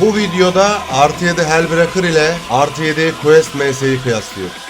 Bu videoda artı 7 Hellbreaker ile artı 7 Quest MS'yi kıyaslıyoruz.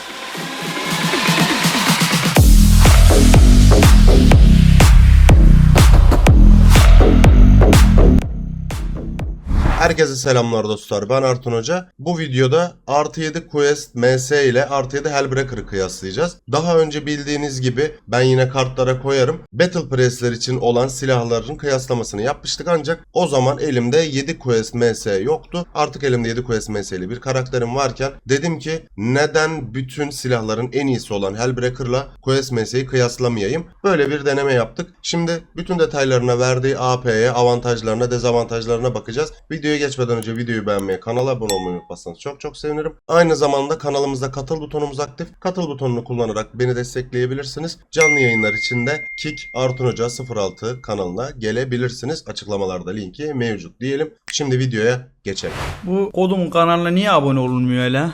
Herkese selamlar dostlar. Ben Artun Hoca. Bu videoda artı 7 Quest MS ile artı 7 Hellbreaker'ı kıyaslayacağız. Daha önce bildiğiniz gibi ben yine kartlara koyarım. Battle Press'ler için olan silahların kıyaslamasını yapmıştık ancak o zaman elimde 7 Quest MS yoktu. Artık elimde 7 Quest MS ile bir karakterim varken dedim ki neden bütün silahların en iyisi olan Hellbreaker'la Quest MS'yi kıyaslamayayım? Böyle bir deneme yaptık. Şimdi bütün detaylarına verdiği AP'ye, avantajlarına, dezavantajlarına bakacağız. Videoya geçmeden önce videoyu beğenmeyi, kanala abone olmayı unutmazsanız çok çok sevinirim. Aynı zamanda kanalımızda katıl butonumuz aktif. Katıl butonunu kullanarak beni destekleyebilirsiniz. Canlı yayınlar için de Kick Artun Hoca 06 kanalına gelebilirsiniz. Açıklamalarda linki mevcut diyelim. Şimdi videoya geçelim. Bu kodumun kanalına niye abone olunmuyor hele?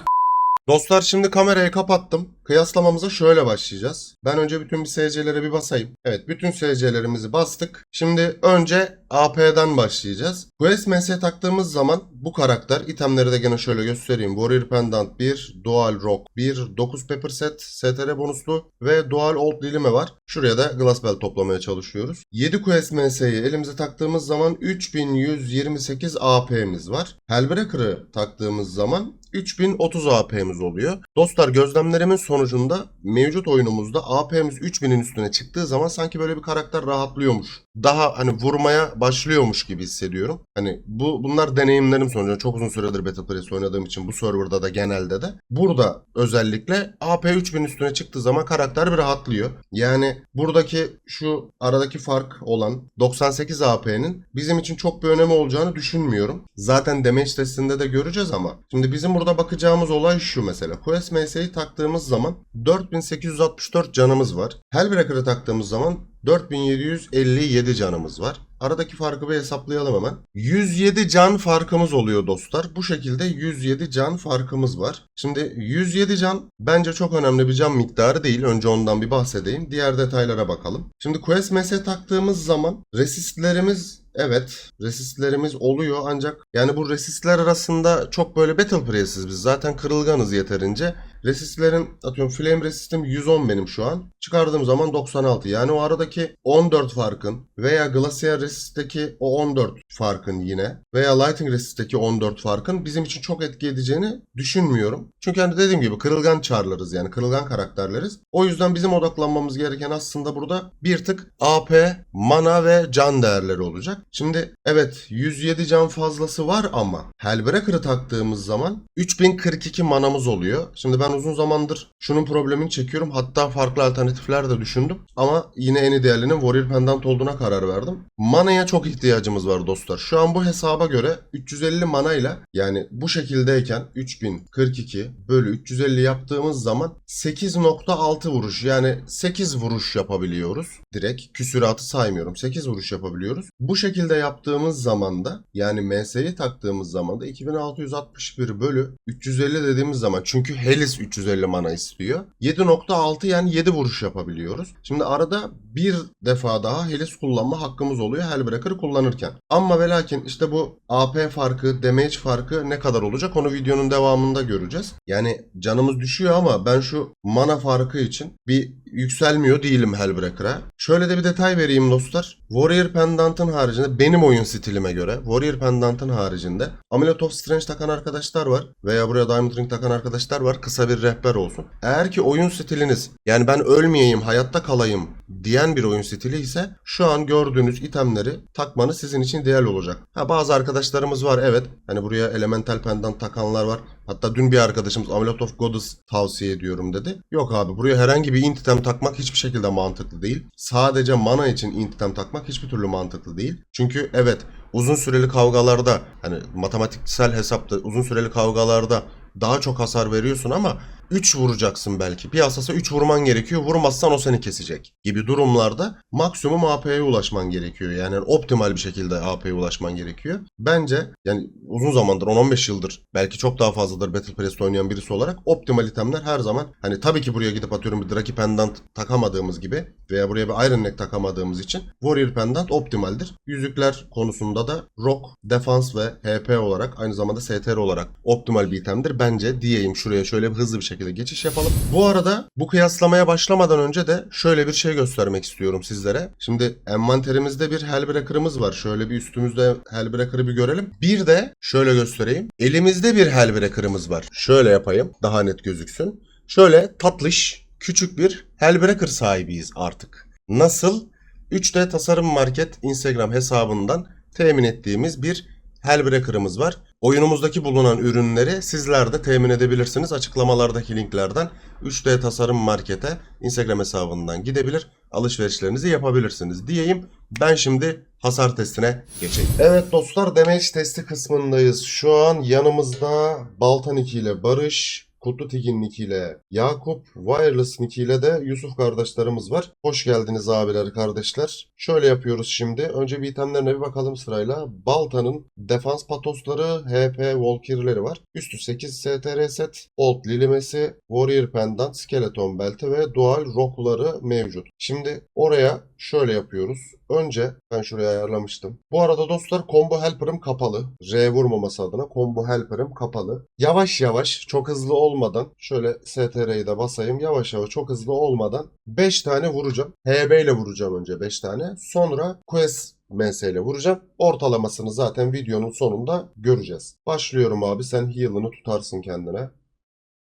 Dostlar şimdi kamerayı kapattım. Kıyaslamamıza şöyle başlayacağız. Ben önce bütün bir SC'lere bir basayım. Evet bütün SC'lerimizi bastık. Şimdi önce AP'den başlayacağız. Quest MS taktığımız zaman bu karakter itemleri de gene şöyle göstereyim. Warrior Pendant 1, Dual Rock 1, 9 Pepper Set, STR bonuslu ve Dual Old Dilime var. Şuraya da Glass Bell toplamaya çalışıyoruz. 7 Quest MS'yi elimize taktığımız zaman 3128 AP'miz var. Hellbreaker'ı taktığımız zaman 3030 AP'miz oluyor. Dostlar gözlemlerimin sonucunda mevcut oyunumuzda AP'miz 3000'in üstüne çıktığı zaman sanki böyle bir karakter rahatlıyormuş. Daha hani vurmaya başlıyormuş gibi hissediyorum. Hani bu bunlar deneyimlerim sonucu. Çok uzun süredir Battle Pass oynadığım için bu serverda da genelde de. Burada özellikle AP 3000 üstüne çıktığı zaman karakter bir rahatlıyor. Yani buradaki şu aradaki fark olan 98 AP'nin bizim için çok bir önemi olacağını düşünmüyorum. Zaten damage testinde de göreceğiz ama. Şimdi bizim burada bakacağımız olay şu mesela. Quest MS'yi taktığımız zaman 4864 canımız var. Hellbreaker'ı taktığımız zaman 4757 canımız var. Aradaki farkı bir hesaplayalım hemen. 107 can farkımız oluyor dostlar. Bu şekilde 107 can farkımız var. Şimdi 107 can bence çok önemli bir can miktarı değil. Önce ondan bir bahsedeyim. Diğer detaylara bakalım. Şimdi Quest MS taktığımız zaman resistlerimiz Evet, resistlerimiz oluyor ancak yani bu resistler arasında çok böyle battle press'iz biz. Zaten kırılganız yeterince. Resistlerin atıyorum flame resistim 110 benim şu an. Çıkardığım zaman 96. Yani o aradaki 14 farkın veya Glacier resist'teki o 14 farkın yine veya Lighting resist'teki 14 farkın bizim için çok etki edeceğini düşünmüyorum. Çünkü hani dediğim gibi kırılgan çarlarız yani kırılgan karakterleriz. O yüzden bizim odaklanmamız gereken aslında burada bir tık AP, mana ve can değerleri olacak. Şimdi evet 107 can fazlası var ama Hellbreaker'ı taktığımız zaman 3042 manamız oluyor. Şimdi ben uzun zamandır şunun problemini çekiyorum. Hatta farklı alternatifler de düşündüm. Ama yine en idealinin Warrior Pendant olduğuna karar verdim. Manaya çok ihtiyacımız var dostlar. Şu an bu hesaba göre 350 manayla yani bu şekildeyken 3042 bölü 350 yaptığımız zaman 8.6 vuruş yani 8 vuruş yapabiliyoruz. Direkt küsuratı saymıyorum. 8 vuruş yapabiliyoruz. Bu şekilde yaptığımız zaman da yani MS'yi taktığımız zaman da 2661 bölü 350 dediğimiz zaman çünkü Helis 350 mana istiyor. 7.6 yani 7 vuruş yapabiliyoruz. Şimdi arada bir defa daha Helis kullanma hakkımız oluyor Hellbreaker'ı kullanırken. Ama ve lakin işte bu AP farkı, damage farkı ne kadar olacak onu videonun devamında göreceğiz. Yani canımız düşüyor ama ben şu mana farkı için bir yükselmiyor değilim Hellbreaker'a. Şöyle de bir detay vereyim dostlar. Warrior Pendant'ın haricinde benim oyun stilime göre Warrior Pendant'ın haricinde Amulet of Strange takan arkadaşlar var veya buraya Diamond Ring takan arkadaşlar var. Kısa bir rehber olsun. Eğer ki oyun stiliniz yani ben ölmeyeyim hayatta kalayım diyen bir oyun stili ise şu an gördüğünüz itemleri takmanız sizin için ideal olacak. Ha bazı arkadaşlarımız var evet. Hani buraya Elemental Pendant takanlar var. Hatta dün bir arkadaşımız Amulet of Goddess tavsiye ediyorum dedi. Yok abi buraya herhangi bir int item takmak hiçbir şekilde mantıklı değil. Sadece mana için int item takmak hiçbir türlü mantıklı değil. Çünkü evet uzun süreli kavgalarda hani matematiksel hesapta uzun süreli kavgalarda daha çok hasar veriyorsun ama 3 vuracaksın belki. Piyasası 3 vurman gerekiyor. Vurmazsan o seni kesecek gibi durumlarda maksimum AP'ye ulaşman gerekiyor. Yani optimal bir şekilde AP'ye ulaşman gerekiyor. Bence yani uzun zamandır 10-15 yıldır belki çok daha fazladır Battle Pass'te oynayan birisi olarak optimal itemler her zaman hani tabii ki buraya gidip atıyorum bir Draki Pendant takamadığımız gibi veya buraya bir Iron Neck takamadığımız için Warrior Pendant optimaldir. Yüzükler konusunda da Rock, Defans ve HP olarak aynı zamanda STR olarak optimal bir itemdir. Bence diyeyim şuraya şöyle bir hızlı bir şekilde geçiş yapalım. Bu arada bu kıyaslamaya başlamadan önce de şöyle bir şey göstermek istiyorum sizlere. Şimdi envanterimizde bir Hellbreaker'ımız var. Şöyle bir üstümüzde Hellbreaker'ı bir görelim. Bir de şöyle göstereyim. Elimizde bir Hellbreaker'ımız var. Şöyle yapayım daha net gözüksün. Şöyle tatlış küçük bir Hellbreaker sahibiyiz artık. Nasıl? 3D Tasarım Market Instagram hesabından temin ettiğimiz bir Hellbreaker'ımız var. Oyunumuzdaki bulunan ürünleri sizler de temin edebilirsiniz. Açıklamalardaki linklerden 3D Tasarım Market'e Instagram hesabından gidebilir, alışverişlerinizi yapabilirsiniz diyeyim. Ben şimdi hasar testine geçeyim. Evet dostlar damage testi kısmındayız. Şu an yanımızda Baltan 2 ile Barış, Kutlu Tigin Nick ile Yakup, Wireless Nick ile de Yusuf kardeşlerimiz var. Hoş geldiniz abiler kardeşler. Şöyle yapıyoruz şimdi. Önce bir itemlerine bir bakalım sırayla. Balta'nın defans patosları, HP Valkyrie'leri var. Üstü 8 STR set, Old Lilimesi, Warrior Pendant, Skeleton Belti ve Dual Rock'ları mevcut. Şimdi oraya şöyle yapıyoruz. Önce ben şuraya ayarlamıştım. Bu arada dostlar combo helper'ım kapalı. R vurmaması adına combo helper'ım kapalı. Yavaş yavaş çok hızlı olmadan şöyle STR'yi de basayım. Yavaş yavaş çok hızlı olmadan 5 tane vuracağım. HB ile vuracağım önce 5 tane. Sonra Quest MS ile vuracağım. Ortalamasını zaten videonun sonunda göreceğiz. Başlıyorum abi. Sen heal'ını tutarsın kendine.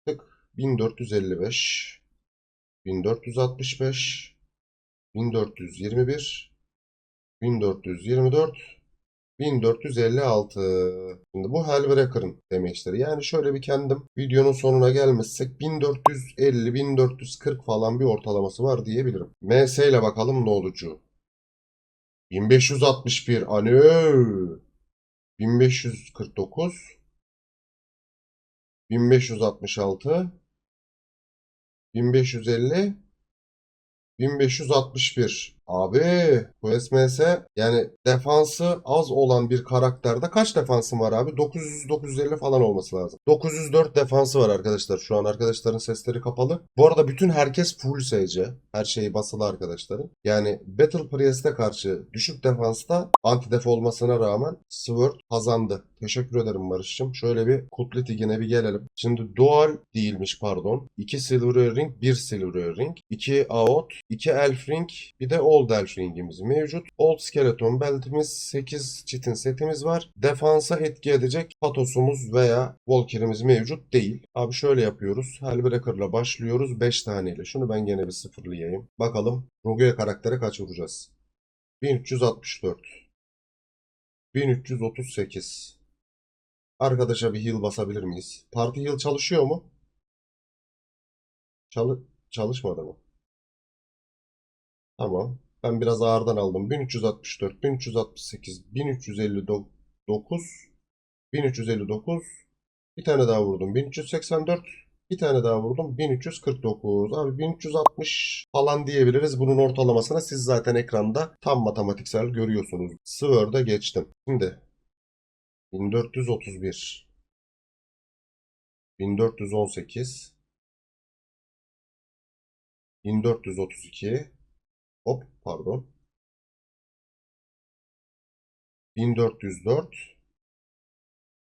Tık 1455 1465 1421 1424 1456. Şimdi bu Hellbreaker'ın damage'leri. Yani şöyle bir kendim videonun sonuna gelmezsek 1450 1440 falan bir ortalaması var diyebilirim. MS ile bakalım ne olucu. 1561 alo. 1549 1566 1550 1561. Abi bu SMS yani defansı az olan bir karakterde kaç defansım var abi? 900-950 falan olması lazım. 904 defansı var arkadaşlar. Şu an arkadaşların sesleri kapalı. Bu arada bütün herkes full SC. Her şeyi basılı arkadaşların. Yani Battle Priest'e karşı düşük defansta anti def olmasına rağmen Sword kazandı. Teşekkür ederim Barış'cığım. Şöyle bir Kutlu Tigi'ne bir gelelim. Şimdi Dual değilmiş pardon. 2 Silver Ring, 1 Silver Ring, 2 Aot, 2 Elf Ring, bir de Old Elf Ring'imiz mevcut. Old Skeleton Belt'imiz, 8 çitin setimiz var. Defansa etki edecek Patos'umuz veya Valkyrie'miz mevcut değil. Abi şöyle yapıyoruz. Hellbreaker'la başlıyoruz 5 taneyle. Şunu ben gene bir sıfırlayayım. Bakalım Rogue karaktere kaç vuracağız? 1364 1338 Arkadaşa bir heal basabilir miyiz? Parti heal çalışıyor mu? Çalı çalışmadı mı? Tamam. Ben biraz ağırdan aldım. 1364, 1368, 1359, 1359. Bir tane daha vurdum. 1384. Bir tane daha vurdum. 1349. Abi 1360 falan diyebiliriz. Bunun ortalamasına siz zaten ekranda tam matematiksel görüyorsunuz. Sword'a geçtim. Şimdi 1431 1418 1432 Hop pardon. 1404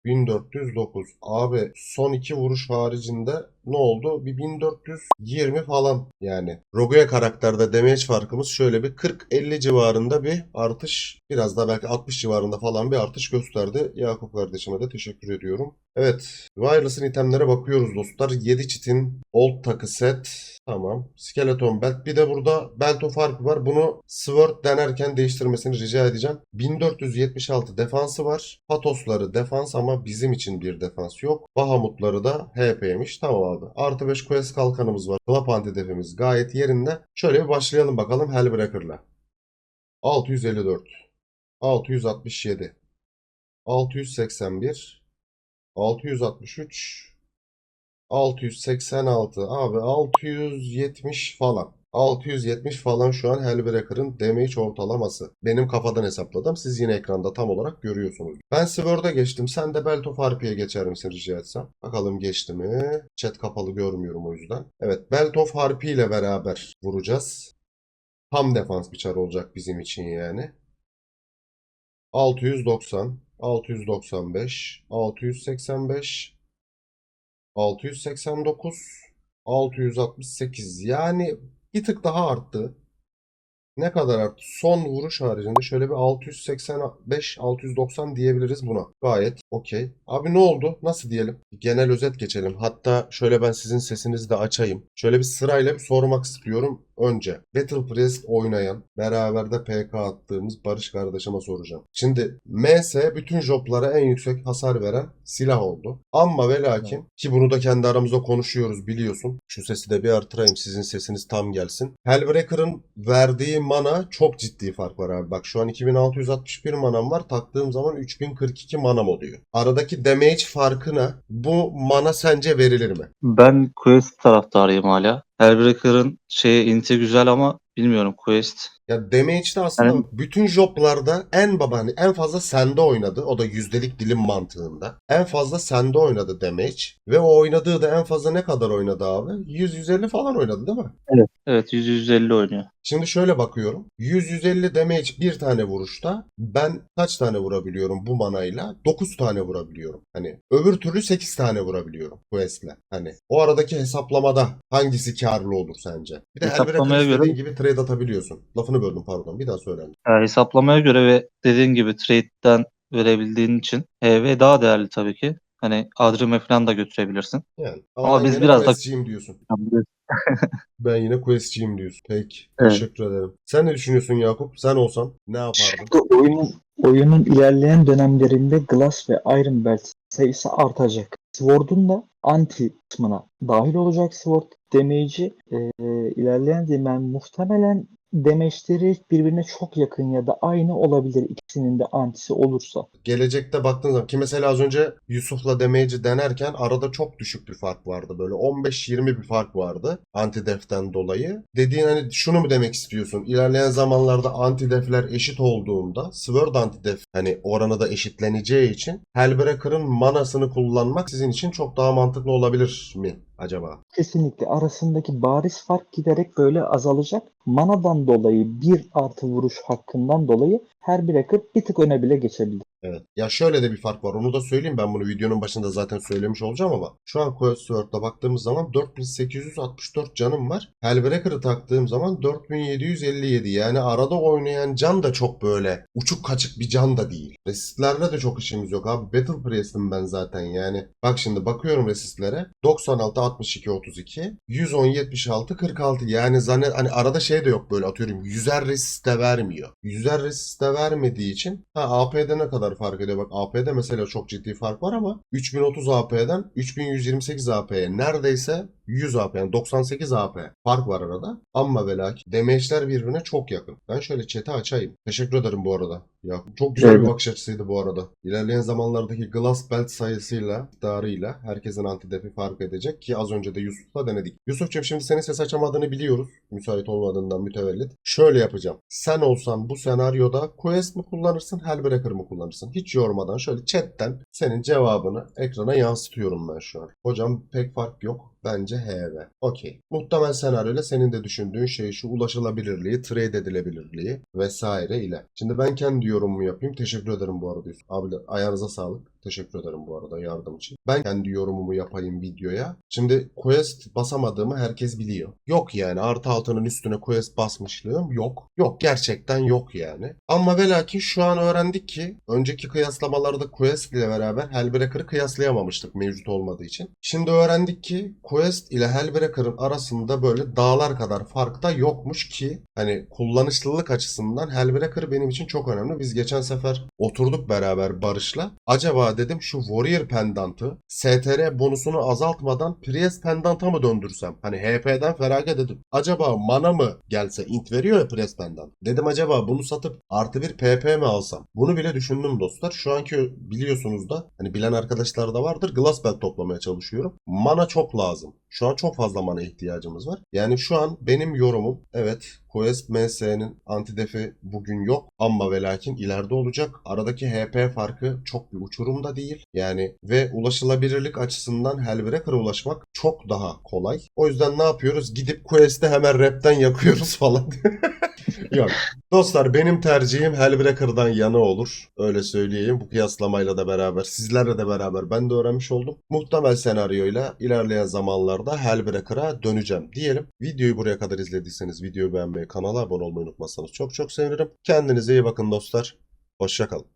1409 abi son iki vuruş haricinde ne oldu? Bir 1420 falan yani. Rogue karakterde damage farkımız şöyle bir 40-50 civarında bir artış biraz da belki 60 civarında falan bir artış gösterdi. Yakup kardeşime de teşekkür ediyorum. Evet. Wireless'ın itemlere bakıyoruz dostlar. 7 çitin old takı set. Tamam. Skeleton belt. Bir de burada belt of harp var. Bunu Sword denerken değiştirmesini rica edeceğim. 1476 defansı var. Patosları defans ama bizim için bir defans yok. Bahamutları da HP'ymiş. Tamam. Artı 5 quest kalkanımız var. Club antidefimiz gayet yerinde. Şöyle bir başlayalım bakalım Hellbreaker'la. 654 667 681 663 686 abi 670 falan. 670 falan şu an Hellbreaker'ın damage ortalaması. Benim kafadan hesapladım. Siz yine ekranda tam olarak görüyorsunuz. Ben Sword'a geçtim. Sen de Belt of Harpy'ye geçer misin rica etsem? Bakalım geçti mi? Chat kapalı görmüyorum o yüzden. Evet Belt of Harpy ile beraber vuracağız. Tam defans bir çar olacak bizim için yani. 690, 695, 685, 689, 668. Yani bir tık daha arttı. Ne kadar arttı? Son vuruş haricinde şöyle bir 685, 690 diyebiliriz buna. Gayet okey. Abi ne oldu? Nasıl diyelim? Genel özet geçelim. Hatta şöyle ben sizin sesinizi de açayım. Şöyle bir sırayla bir sormak istiyorum önce. Battle Priest oynayan, beraber de PK attığımız Barış kardeşime soracağım. Şimdi MS bütün joblara en yüksek hasar veren silah oldu. Ama ve lakin ki bunu da kendi aramızda konuşuyoruz biliyorsun. Şu sesi de bir artırayım sizin sesiniz tam gelsin. Hellbreaker'ın verdiği mana çok ciddi fark var abi. Bak şu an 2661 manam var. Taktığım zaman 3042 manam oluyor. Aradaki damage farkına bu mana sence verilir mi? Ben Quest taraftarıyım hala. Hellbreaker'ın şeye inti güzel ama bilmiyorum Quest. Ya damage'de aslında Yani- bütün joblarda en baba hani en fazla sende oynadı. O da yüzdelik dilim mantığında. En fazla sende oynadı damage. Ve o oynadığı da en fazla ne kadar oynadı abi? 100-150 falan oynadı değil mi? Evet 100-150 oynuyor. Şimdi şöyle bakıyorum. 100-150 damage bir tane vuruşta ben kaç tane vurabiliyorum bu manayla? 9 tane vurabiliyorum. Hani öbür türlü 8 tane vurabiliyorum Quest'le. Hani o aradaki hesaplamada hangisi karlı olur sence? Bir de Hesaplamaya göre- gibi trade atabiliyorsun. Lafını böldüm pardon. Bir daha söyle. Yani hesaplamaya göre ve dediğin gibi trade'den verebildiğin için HV daha değerli tabii ki. Hani Adrim'e falan da götürebilirsin. Yani. Ama biz biraz da- diyorsun. Ben yine Quest'ciyim diyorsun. Peki. Evet. Teşekkür ederim. Sen ne düşünüyorsun Yakup? Sen olsan ne yapardın? Bu oyunun, oyunun ilerleyen dönemlerinde Glass ve Iron Belt sayısı artacak. Sword'un da anti kısmına dahil olacak Sword. Damage'i e, ilerleyen zaman muhtemelen damage'leri birbirine çok yakın ya da aynı olabilir ikisinin de antisi olursa. Gelecekte baktığın zaman ki mesela az önce Yusuf'la damage'i denerken arada çok düşük bir fark vardı. Böyle 15-20 bir fark vardı anti-def'ten dolayı. Dediğin hani şunu mu demek istiyorsun? İlerleyen zamanlarda anti-def'ler eşit olduğunda Sword anti-def hani oranı da eşitleneceği için Hellbreaker'ın manasını kullanmak sizin için çok daha mantıklı olabilir mi acaba? Kesinlikle arasındaki bariz fark giderek böyle azalacak. Manadan dolayı bir artı vuruş hakkından dolayı her breaker bir tık öne bile geçebilir. Evet. Ya şöyle de bir fark var. Onu da söyleyeyim. Ben bunu videonun başında zaten söylemiş olacağım ama şu an Sword'da baktığımız zaman 4864 canım var. Hellbreaker'ı taktığım zaman 4757. Yani arada oynayan can da çok böyle uçuk kaçık bir can da değil. Resistlerle de çok işimiz yok abi. Battle Priest'im ben zaten yani. Bak şimdi bakıyorum resistlere. 96 62 32 110 76 46 yani zannet hani arada şey de yok böyle atıyorum 100'er resist de vermiyor. 100'er resist de vermediği için ha AP'de ne kadar fark ediyor? Bak AP'de mesela çok ciddi fark var ama 3030 AP'den 3128 AP'ye neredeyse 100 AP yani 98 AP fark var arada. Ama ve lakin damage'ler birbirine çok yakın. Ben şöyle chat'i açayım. Teşekkür ederim bu arada. Ya çok güzel bir Evet. bakış açısıydı bu arada. İlerleyen zamanlardaki Glass Belt sayısıyla, miktarıyla herkesin antidefi fark edecek ki az önce de Yusuf'la denedik. Yusuf'cum şimdi senin ses açamadığını biliyoruz. Müsait olmadığından mütevellit. Şöyle yapacağım. Sen olsan bu senaryoda Quest mi kullanırsın, Hellbreaker mı kullanırsın? Hiç yormadan şöyle chatten senin cevabını ekrana yansıtıyorum ben şu an. Hocam pek fark yok. Bence HV. Okey. Muhtemel senaryoyla senin de düşündüğün şey şu ulaşılabilirliği, trade edilebilirliği vesaire ile. Şimdi ben kendi yorumumu yapayım. Teşekkür ederim bu arada. Abi ayağınıza sağlık. Teşekkür ederim bu arada yardım için. Ben kendi yorumumu yapayım videoya. Şimdi quest basamadığımı herkes biliyor. Yok yani artı altının üstüne quest basmışlığım yok. Yok gerçekten yok yani. Ama ve lakin şu an öğrendik ki önceki kıyaslamalarda quest ile beraber Hellbreaker'ı kıyaslayamamıştık mevcut olmadığı için. Şimdi öğrendik ki quest ile Hellbreaker'ın arasında böyle dağlar kadar fark da yokmuş ki hani kullanışlılık açısından Hellbreaker benim için çok önemli. Biz geçen sefer oturduk beraber Barış'la. Acaba dedim şu Warrior pendantı STR bonusunu azaltmadan Priest pendanta mı döndürsem? Hani HP'den feragat edip acaba mana mı gelse int veriyor ya Priest pendant. Dedim acaba bunu satıp artı bir PP mi alsam? Bunu bile düşündüm dostlar. Şu anki biliyorsunuz da hani bilen arkadaşlar da vardır. Glass belt toplamaya çalışıyorum. Mana çok lazım. Şu an çok fazla mana ihtiyacımız var. Yani şu an benim yorumum evet Quest MS'nin antidefi bugün yok ama ve lakin ileride olacak. Aradaki HP farkı çok bir uçurum da değil. Yani ve ulaşılabilirlik açısından Hellbreaker'a ulaşmak çok daha kolay. O yüzden ne yapıyoruz? Gidip Quest'te hemen rapten yakıyoruz falan. yok. Dostlar benim tercihim Hellbreaker'dan yana olur. Öyle söyleyeyim. Bu kıyaslamayla da beraber sizlerle de beraber ben de öğrenmiş oldum. Muhtemel senaryoyla ilerleyen zamanlarda Hellbreaker'a döneceğim diyelim. Videoyu buraya kadar izlediyseniz videoyu beğenmeyi, kanala abone olmayı unutmazsanız çok çok sevinirim. Kendinize iyi bakın dostlar. Hoşçakalın.